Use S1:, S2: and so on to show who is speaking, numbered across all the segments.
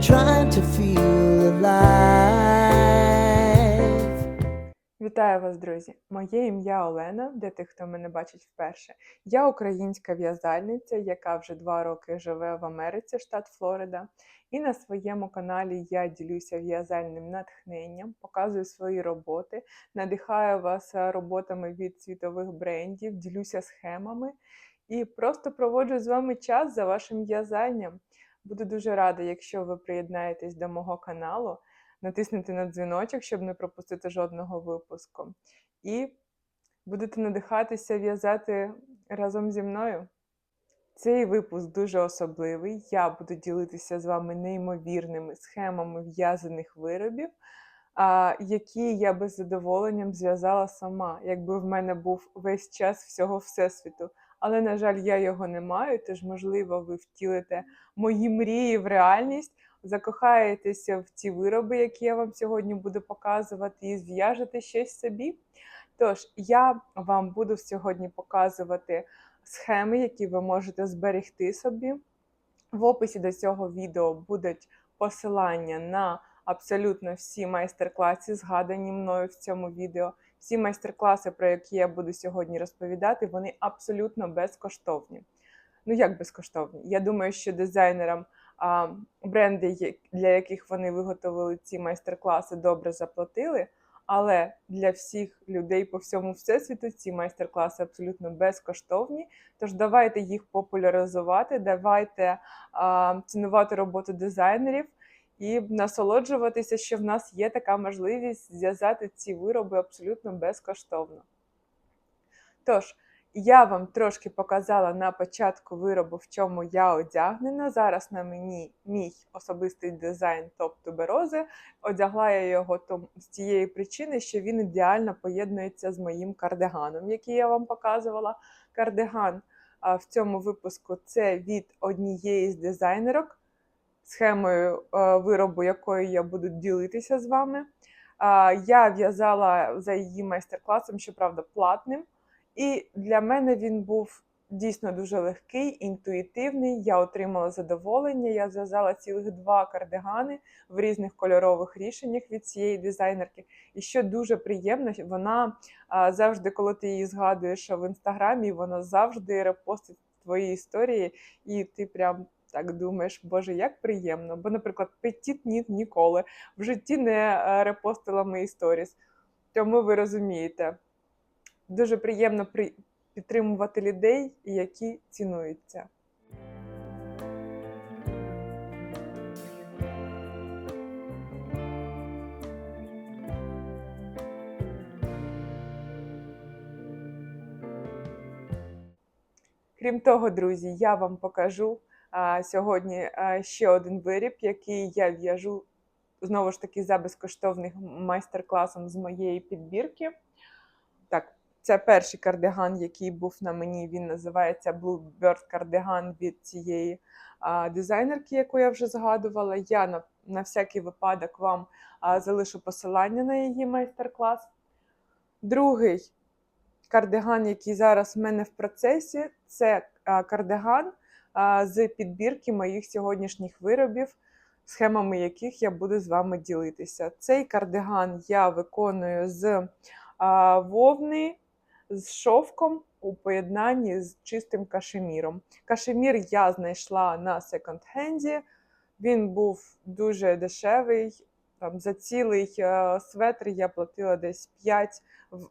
S1: trying to feel alive.
S2: Вітаю вас, друзі! Моє ім'я Олена, для тих, хто мене бачить вперше. Я українська в'язальниця, яка вже два роки живе в Америці, штат Флорида. І на своєму каналі я ділюся в'язальним натхненням, показую свої роботи, надихаю вас е, роботами від світових брендів, ділюся схемами і просто проводжу з вами час за вашим в'язанням. Буду дуже рада, якщо ви приєднаєтесь до мого каналу натиснути на дзвіночок, щоб не пропустити жодного випуску. І будете надихатися в'язати разом зі мною. Цей випуск дуже особливий. Я буду ділитися з вами неймовірними схемами в'язаних виробів, які я без задоволенням зв'язала сама, якби в мене був весь час всього всесвіту. Але, на жаль, я його не маю, тож, можливо, ви втілите мої мрії в реальність закохаєтеся в ті вироби, які я вам сьогодні буду показувати, і зв'яжете щось собі. Тож, я вам буду сьогодні показувати схеми, які ви можете зберегти собі. В описі до цього відео будуть посилання на абсолютно всі майстер-класи, згадані мною в цьому відео. Всі майстер-класи, про які я буду сьогодні розповідати, вони абсолютно безкоштовні. Ну, як безкоштовні? Я думаю, що дизайнерам а, бренди, для яких вони виготовили ці майстер-класи, добре заплатили. Але для всіх людей по всьому всесвіту ці майстер-класи абсолютно безкоштовні. Тож давайте їх популяризувати, давайте а, цінувати роботу дизайнерів і насолоджуватися, що в нас є така можливість зв'язати ці вироби абсолютно безкоштовно. Тож, я вам трошки показала на початку виробу, в чому я одягнена. Зараз на мені мій особистий дизайн топ туберози. Одягла я його з тієї причини, що він ідеально поєднується з моїм кардиганом, який я вам показувала. Кардиган в цьому випуску це від однієї з дизайнерок, схемою е, виробу, якою я буду ділитися з вами. Я в'язала за її майстер-класом, щоправда, платним. І для мене він був дійсно дуже легкий, інтуїтивний. Я отримала задоволення. Я зв'язала цілих два кардигани в різних кольорових рішеннях від цієї дизайнерки. І що дуже приємно, вона завжди, коли ти її згадуєш в інстаграмі, вона завжди репостить твої історії, і ти прям. Так думаєш, боже, як приємно. Бо, наприклад, Петіт ні ніколи в житті не е, репостила мої сторіс. Тому ви розумієте, дуже приємно при... підтримувати людей, які цінуються. Крім того, друзі, я вам покажу сьогодні ще один виріб, який я в'яжу знову ж таки за безкоштовним майстер-класом з моєї підбірки. Так, це перший кардиган, який був на мені. Він називається Bluebird кардиган від цієї дизайнерки, яку я вже згадувала. Я на, на всякий випадок вам залишу посилання на її майстер-клас. Другий кардиган, який зараз в мене в процесі, це кардиган з підбірки моїх сьогоднішніх виробів, схемами яких я буду з вами ділитися. Цей кардиган я виконую з вовни, з шовком у поєднанні з чистим кашеміром. Кашемір я знайшла на секонд-хенді. Він був дуже дешевий. Там, за цілий е, светр я платила десь 5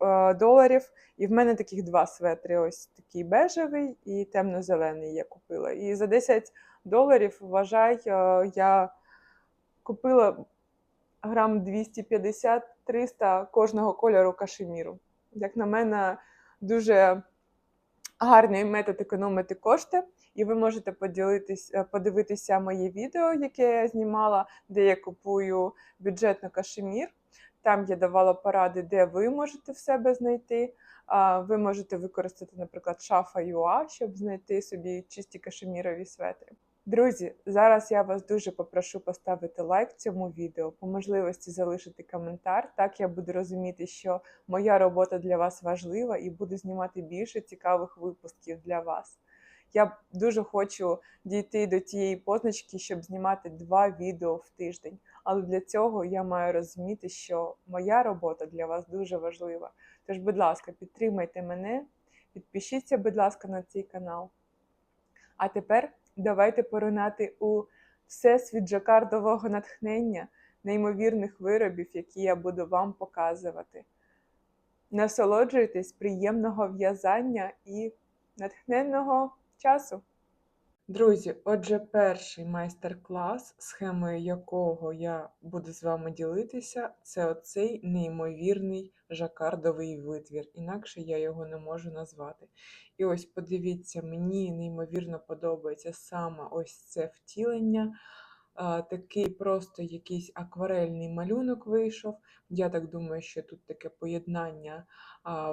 S2: е, доларів. І в мене таких два светри: ось такий бежевий і темно-зелений я купила. І за 10 доларів, вважай, е, я купила грам 250-300 кожного кольору кашеміру. Як на мене, дуже гарний метод економити кошти. І ви можете поділитись, е, подивитися моє відео, яке я знімала, де я купую бюджетно кашемір. Там я давала поради, де ви можете в себе знайти. Ви можете використати, наприклад, шафа UA, щоб знайти собі чисті кашемірові светри. Друзі, зараз я вас дуже попрошу поставити лайк цьому відео, по можливості залишити коментар. Так я буду розуміти, що моя робота для вас важлива і буду знімати більше цікавих випусків для вас. Я дуже хочу дійти до тієї позначки, щоб знімати два відео в тиждень. Але для цього я маю розуміти, що моя робота для вас дуже важлива. Тож, будь ласка, підтримайте мене, підпишіться, будь ласка, на цей канал. А тепер давайте поринати у всесвіт жакардового натхнення, неймовірних виробів, які я буду вам показувати. Насолоджуйтесь приємного в'язання і натхненного часу. Друзі, отже, перший майстер-клас, схемою якого я буду з вами ділитися, це оцей неймовірний жакардовий витвір. Інакше я його не можу назвати. І ось подивіться, мені неймовірно подобається саме ось це втілення. Такий просто якийсь акварельний малюнок вийшов. Я так думаю, що тут таке поєднання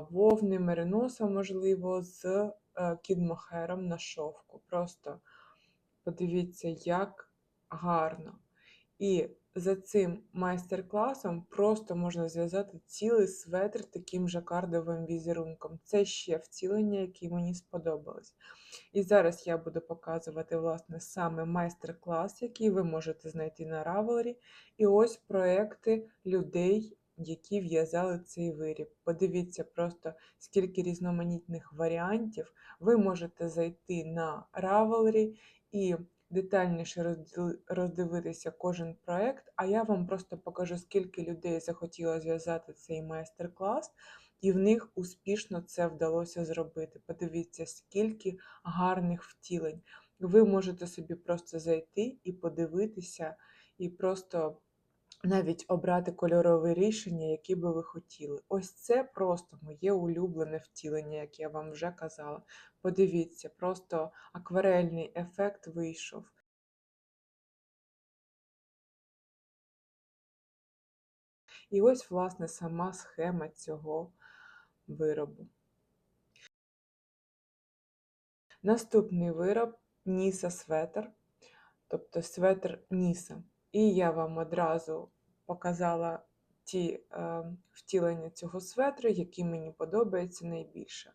S2: вовни, мериноса, можливо, з е, кідмохером на шовку. Просто подивіться, як гарно. І за цим майстер-класом просто можна зв'язати цілий светр таким жакардовим візерунком. Це ще втілення, яке мені сподобалось. І зараз я буду показувати, власне, саме майстер-клас, який ви можете знайти на Ravelry. І ось проекти людей, які в'язали цей виріб. Подивіться просто, скільки різноманітних варіантів. Ви можете зайти на Ravelry і детальніше роздивитися кожен проект, а я вам просто покажу, скільки людей захотіло зв'язати цей майстер-клас, і в них успішно це вдалося зробити. Подивіться, скільки гарних втілень. Ви можете собі просто зайти і подивитися, і просто навіть обрати кольорове рішення, яке би ви хотіли. Ось це просто моє улюблене втілення, як я вам вже казала. Подивіться, просто акварельний ефект вийшов. І ось, власне, сама схема цього виробу. Наступний вироб Ніса светр, тобто светр Ніса. І я вам одразу показала ті е, втілення цього светру, які мені подобаються найбільше.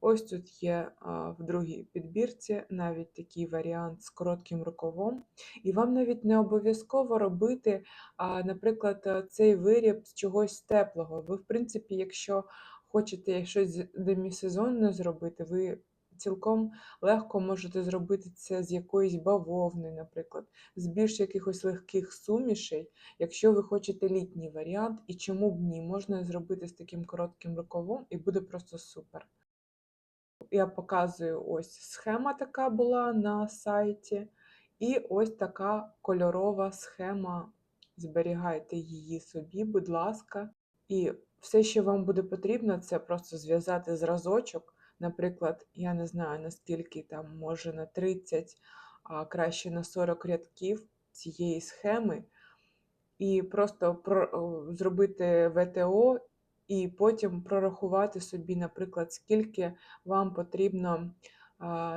S2: Ось тут є е, в другій підбірці навіть такий варіант з коротким рукавом. І вам навіть не обов'язково робити, а, наприклад, е, цей виріб з чогось теплого. Ви, в принципі, якщо хочете щось демісезонне зробити, ви цілком легко можете зробити це з якоїсь бавовни, наприклад, з більш якихось легких сумішей, якщо ви хочете літній варіант, і чому б ні, можна зробити з таким коротким рукавом, і буде просто супер. Я показую ось схема така була на сайті, і ось така кольорова схема. Зберігайте її собі, будь ласка. І все, що вам буде потрібно, це просто зв'язати зразочок. Наприклад, я не знаю, наскільки там, може на 30, а краще на 40 рядків цієї схеми, і просто про, зробити ВТО, і потім прорахувати собі, наприклад, скільки вам потрібно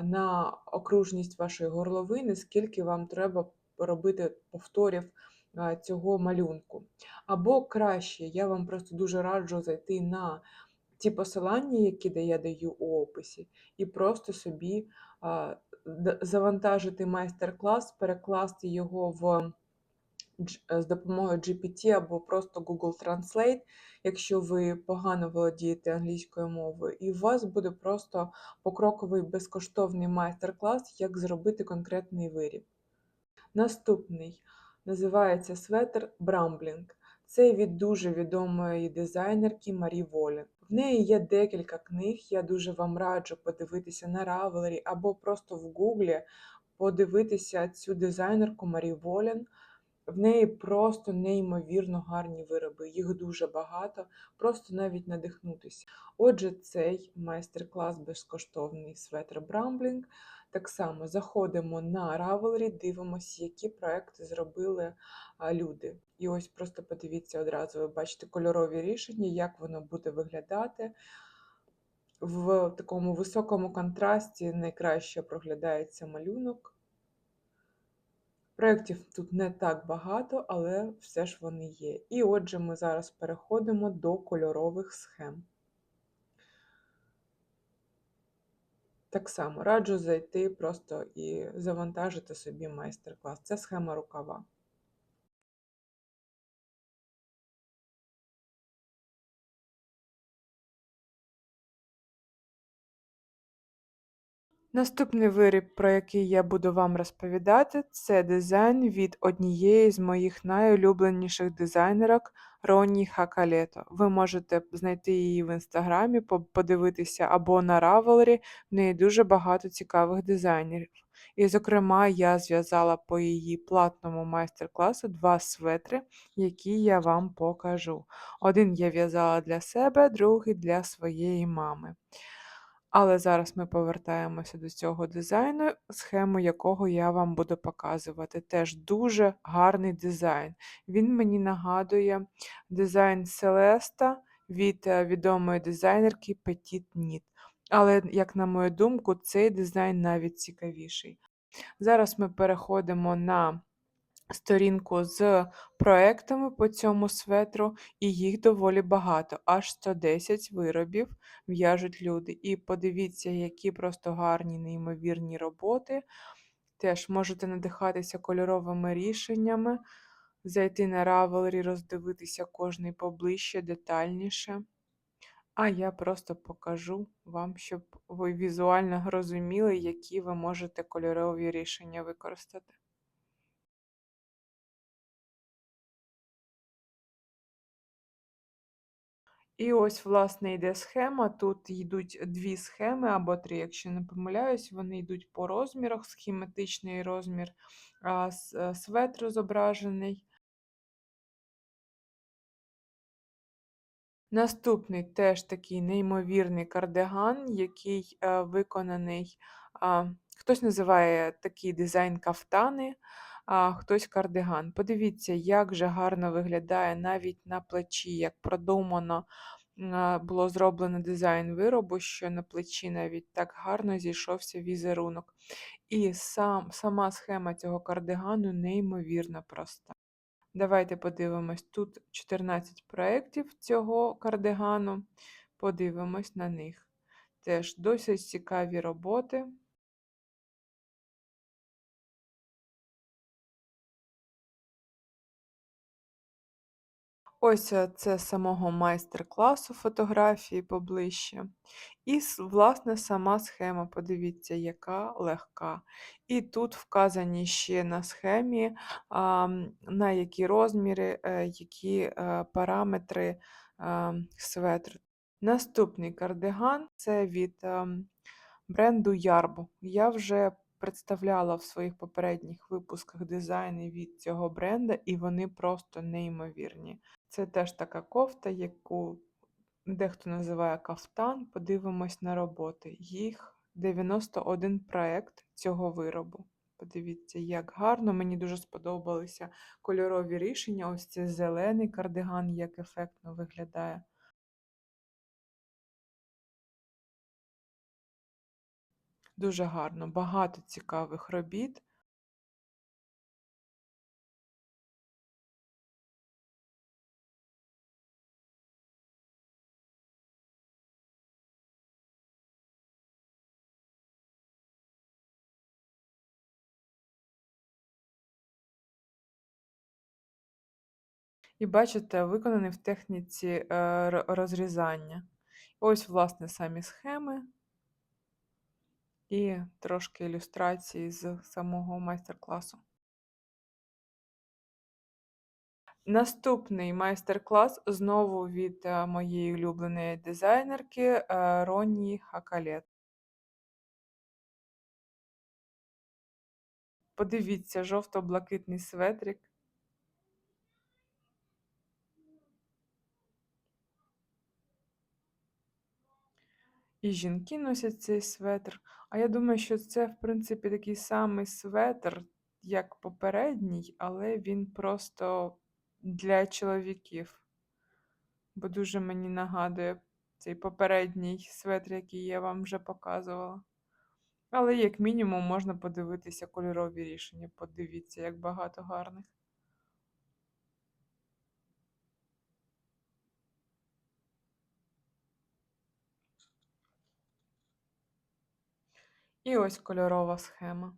S2: на окружність вашої горловини, скільки вам треба робити повторів цього малюнку. Або краще, я вам просто дуже раджу зайти на ті посилання, які я даю у описі, і просто собі завантажити майстер-клас, перекласти його в з допомогою GPT або просто Google Translate, якщо ви погано володієте англійською мовою, і у вас буде просто покроковий безкоштовний майстер-клас, як зробити конкретний виріб. Наступний називається светр Брамблінг. Це від дуже відомої дизайнерки Марі Волін. В неї є декілька книг. Я дуже вам раджу подивитися на Ravelry або просто в Гуглі подивитися цю дизайнерку Марі Волін. В неї просто неймовірно гарні вироби, їх дуже багато, просто навіть надихнутися. Отже, цей майстер-клас безкоштовний светр Брамблінг. Так само заходимо на Ravelry, дивимося, які проекти зробили люди. І ось просто подивіться одразу, ви бачите кольорові рішення, як воно буде виглядати. В такому високому контрасті найкраще проглядається малюнок. Проєктів тут не так багато, але все ж вони є. І отже, ми зараз переходимо до кольорових схем. Так само раджу зайти просто і завантажити собі майстер-клас. Це схема рукава. Наступний виріб, про який я буду вам розповідати, це дизайн від однієї з моїх найулюбленіших дизайнерок Ронні Хакалето. Ви можете знайти її в інстаграмі, подивитися або на Равелері, в неї дуже багато цікавих дизайнерів. І, зокрема, я зв'язала по її платному майстер-класу два светри, які я вам покажу. Один я в'язала для себе, другий для своєї мами. Але зараз ми повертаємося до цього дизайну, схему якого я вам буду показувати. Теж дуже гарний дизайн. Він мені нагадує дизайн Селеста від е, відомої дизайнерки Petit Knit. Але, як на мою думку, цей дизайн навіть цікавіший. Зараз ми переходимо на сторінку з проектами по цьому светру, і їх доволі багато, аж 110 виробів в'яжуть люди. І подивіться, які просто гарні, неймовірні роботи. Теж можете надихатися кольоровими рішеннями, зайти на Ravelry, роздивитися кожний поближче, детальніше. А я просто покажу вам, щоб ви візуально розуміли, які ви можете кольорові рішення використати. І ось, власне, йде схема. Тут йдуть дві схеми або три, якщо не помиляюсь, вони йдуть по розмірах, схематичний розмір е, светру зображений. Наступний теж такий неймовірний кардиган, який е, виконаний. Хтось називає такий дизайн кафтани, а хтось кардиган. Подивіться, як же гарно виглядає навіть на плечі, як продумано було зроблено дизайн виробу, що на плечі навіть так гарно зійшовся візерунок. І сам, сама схема цього кардигану неймовірно проста. Давайте подивимось. Тут 14 проєктів цього кардигану. Подивимось на них. Теж досить цікаві роботи. Ось е, це самого майстер-класу фотографії поближче. І, власне, сама схема, подивіться, яка легка. І тут вказані ще на схемі, на які розміри, е, які е, параметри светру. Наступний кардиган це від ем, бренду Ярбо. Я вже представляла в своїх попередніх випусках дизайни від цього бренда, і вони просто неймовірні. Це теж така кофта, яку дехто називає кафтан. Подивимось на роботи. Їх 91 проект цього виробу. Подивіться, як гарно. Мені дуже сподобалися кольорові рішення. Ось цей зелений кардиган, як ефектно виглядає. Дуже гарно, багато цікавих робіт. І бачите, виконаний в техніці е, розрізання. Ось, власне, самі схеми і трошки ілюстрації з самого майстер-класу. Наступний майстер-клас знову від е, моєї улюбленої дизайнерки е, Ронні Хакалет. Подивіться, жовто-блакитний светрик. І жінки носять цей светр. А я думаю, що це, в принципі, такий самий светр, як попередній, але він просто для чоловіків. Бо дуже мені нагадує цей попередній светр, який я вам вже показувала. Але, як мінімум, можна подивитися кольорові рішення. Подивіться, як багато гарних. І ось кольорова схема.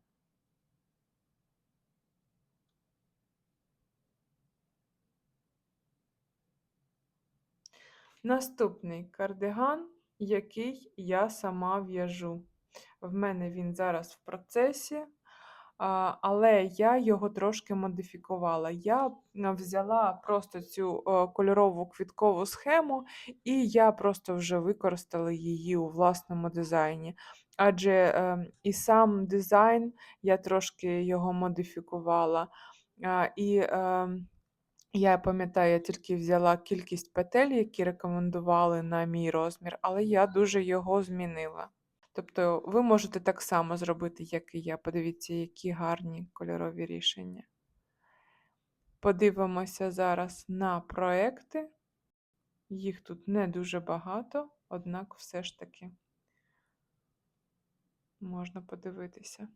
S2: Наступний кардиган, який я сама в'яжу. В мене він зараз в процесі, але я його трошки модифікувала. Я взяла просто цю кольорову квіткову схему, і я просто вже використала її у власному дизайні. Адже е, і сам дизайн я трошки його модифікувала. А, і е, я пам'ятаю, я тільки взяла кількість петель, які рекомендували на мій розмір, але я дуже його змінила. Тобто ви можете так само зробити, як і я. Подивіться, які гарні кольорові рішення. Подивимося зараз на проекти. Їх тут не дуже багато, однак все ж таки можна подивитися.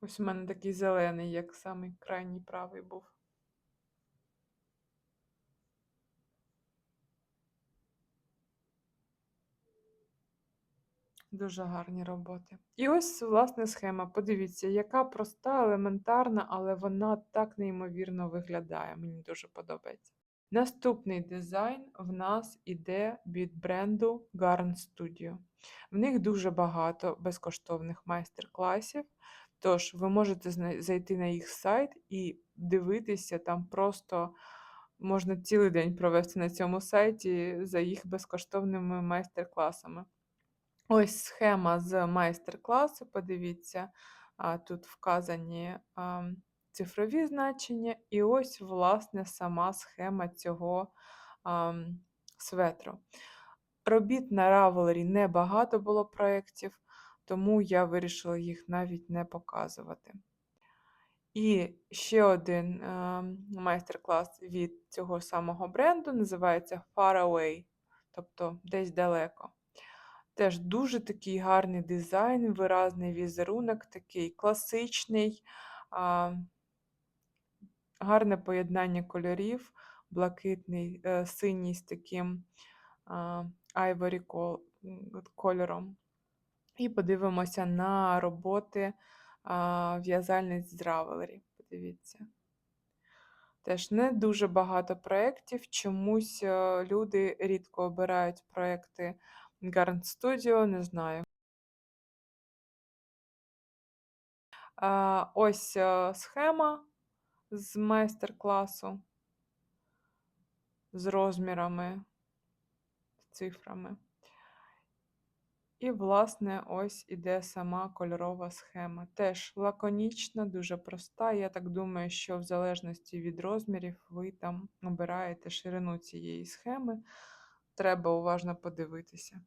S2: Ось у мене такий зелений, як самий крайній правий був. Дуже гарні роботи. І ось, власне, схема. Подивіться, яка проста, елементарна, але вона так неймовірно виглядає. Мені дуже подобається. Наступний дизайн в нас іде від бренду Garn Studio. В них дуже багато безкоштовних майстер-класів. Тож, ви можете зайти на їх сайт і дивитися, там просто можна цілий день провести на цьому сайті за їх безкоштовними майстер-класами. Ось схема з майстер-класу. Подивіться, тут вказані цифрові значення, і ось, власне, сама схема цього светру. Робіт на Ravelry небагато було проєктів, тому я вирішила їх навіть не показувати. І ще один майстер-клас від цього самого бренду називається Far Away, тобто десь далеко. Теж дуже такий гарний дизайн, виразний візерунок, такий класичний, а, гарне поєднання кольорів, блакитний, е, синій з таким а, ivory кол- м, от кольором. І подивимося на роботи в'язальниць з Ravelry. Подивіться. Теж не дуже багато проєктів. Чомусь е, люди рідко обирають проєкти Garn Studio, не знаю. Ось схема з майстер-класу з розмірами, з цифрами. І, власне, ось іде сама кольорова схема. Теж лаконічна, дуже проста. Я так думаю, що в залежності від розмірів ви там обираєте ширину цієї схеми. Треба уважно подивитися.